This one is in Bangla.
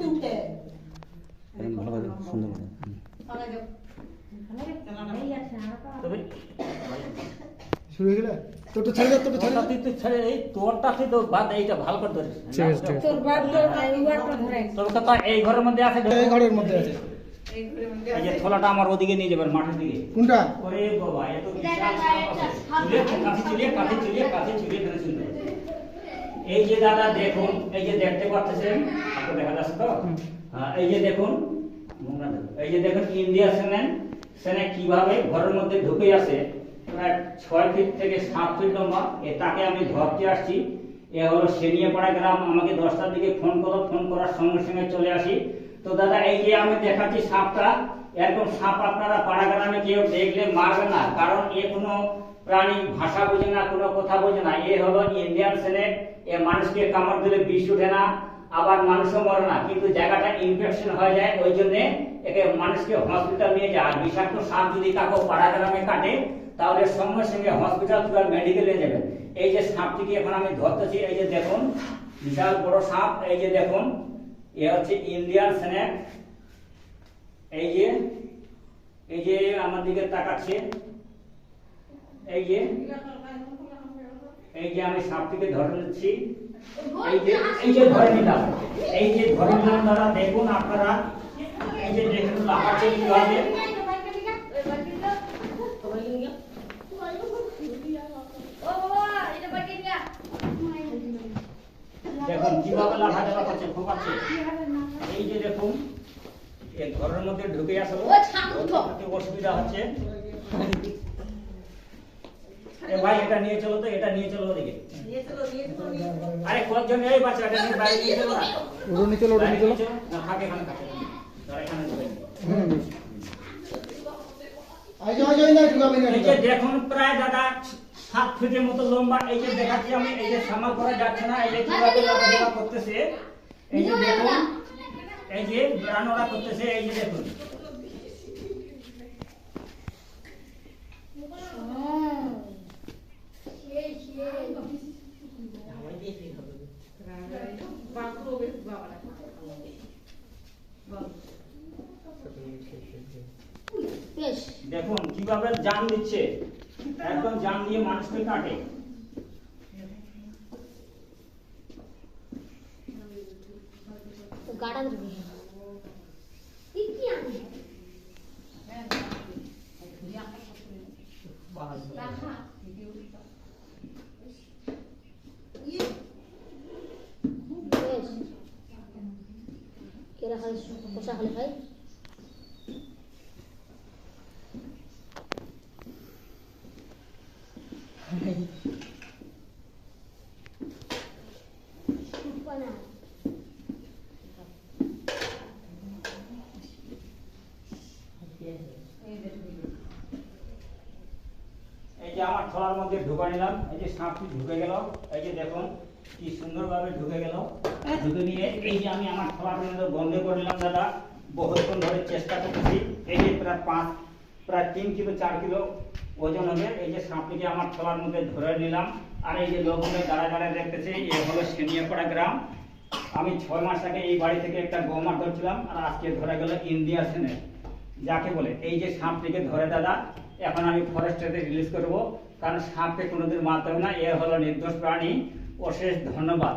করতে ভালো করে সুন্দর করে। শুরু হয়ে গেলে? তো তো ছেড়ে তো ছেড়ে তুই তো ছেড়ে এই তোরটা তুই তো বাদ এইটা ভালো করে ধরিস। ঠিক আছে, তোর বাপ তো উয়ারটা ধরে। তোর কথা এই ঘরের মধ্যে আছে এই ঘরের মধ্যে আছে। এই যে থলাটা আমার ওদিকে নিয়ে যাবেন মাঠের দিকে। কোনটা? ওরে বাবা এত কাছে কাছে কাছে এই যে দাদা দেখুন এই যে দেখতে পাচ্ছেন দেখা যাচ্ছে তো? হ্যাঁ, এই যে দেখুন এই যে দেখুন ইন্ডিয়া সেনে সেনে কীভাবে ঘরের মধ্যে ঢুকে আসে প্রায় ছয় ফিট থেকে সাত ফিট লম্বা। এ তাকে আমি ধরতে আসছি। এ হলো সেনিয়াপাড়া গ্রাম। আমাকে দশটার দিকে ফোন করো ফোন করার সঙ্গে সঙ্গে চলে আসি। তো দাদা এই যে আমি দেখাচ্ছি সাপটা এরকম সাপ আপনারা পাড়া গ্রামে কেউ দেখলে মারবে না কারণ এ কোনো প্রাণী ভাষা বোঝে না কোনো কথা বোঝে না। এ হলো ইন্ডিয়ান সেনেট এ মানুষকে কামড় দিলে বিষ উঠে না। আবার মানুষও মরে না, কিন্তু জায়গাটা ইনফেকশন হয়ে যায়, ওই জন্য একে মানুষকে হসপিটাল নিয়ে যায় আর বিষাক্ত সাপ যদি কাকো পাড়া গ্রামে কাটে, তাহলে সঙ্গে সঙ্গে হসপিটাল কিংবা মেডিকেলে যাবেন এই যে সাপটিকে এখন আমি ধরতেছি, এই যে দেখুন, বিশাল বড় সাপ, এই যে দেখুন, এ হচ্ছে ইন্ডিয়ান স্নেক এই যে এই যে আমার দিকে তাকাচ্ছে, এই যে এই যে আমি সাপটিকে ধরে নিচ্ছি এই যে এই যে ধরে নিলাম এই যে ধরে নিলাম দাদা দেখুন আপনারা এই যে দেখুন লাফাচ্ছে কীভাবে। দেখুন কীভাবে লাফা দেওয়া করছে ফোপাচ্ছে এই যে দেখুন এই ঘরের মধ্যে ঢুকে আসলো। অসুবিধা হচ্ছে। এটা নিয়ে চলো তো এটা নিয়ে চলো ওদিকে। আরে কয়েকজন এই বাচ্চাটা নিয়ে বাইরে নিয়ে চলো ওটা নিয়ে চলো ওটা নিয়ে চলো। না, থাকে এখানে থাকে এখানে ঢুকে। হুম। আই যাও না ঢুকাবি না এই যে দেখুন প্রায় দাদা সাত ফিটের মতো লম্বা এই যে দেখাচ্ছি আমি এই যে সামাল করা যাচ্ছে না এই যে কীভাবে লাফাঝোলা করতেছে এই যে দেখুন এই যে বেড়ানোরা করতেছে এই যে দেখুন। দেখুন কীভাবে জান দিচ্ছে। একদম জান দিয়ে মানুষকে কাটে। গাড়া কেরা খালি কষা খালি খাই এই যে আমার থলার মধ্যে ঢুকে নিলাম, এই যে সাপটি ঢুকে গেল, এই যে দেখুন কি সুন্দরভাবে ঢুকে গেল। ঢুকে নিয়ে এই যে আমি আমার মধ্যে বন্ধ করে নিলাম দাদা। বহুক্ষণ ধরে চেষ্টা করতেছি। এই যে প্রায় পাঁচ, প্রায় তিন কিলো, চার কিলো ওজন হবে। এই যে সাপটিকে আমার থলার মধ্যে ধরে নিলাম। আর এই যে লোকগুলো দাঁড়ায় দাঁড়ায় দেখতেছে, এ হলো সেনিয়াপাড়া গ্রাম। আমি ছয় মাস আগে এই বাড়ি থেকে একটা গৌমার ধরছিলাম, আর আজকে ধরে গেল ইন্ডিয়া সেনে যাকে বলে, এই যে সাপটিকে ধরে, দাদা, এখন আমি ফরেস্টে রিলিজ করব। কারণ সাপকে কোনোদিন মারতে হবে না, এ হলো নির্দোষ প্রাণী। অশেষ ধন্যবাদ।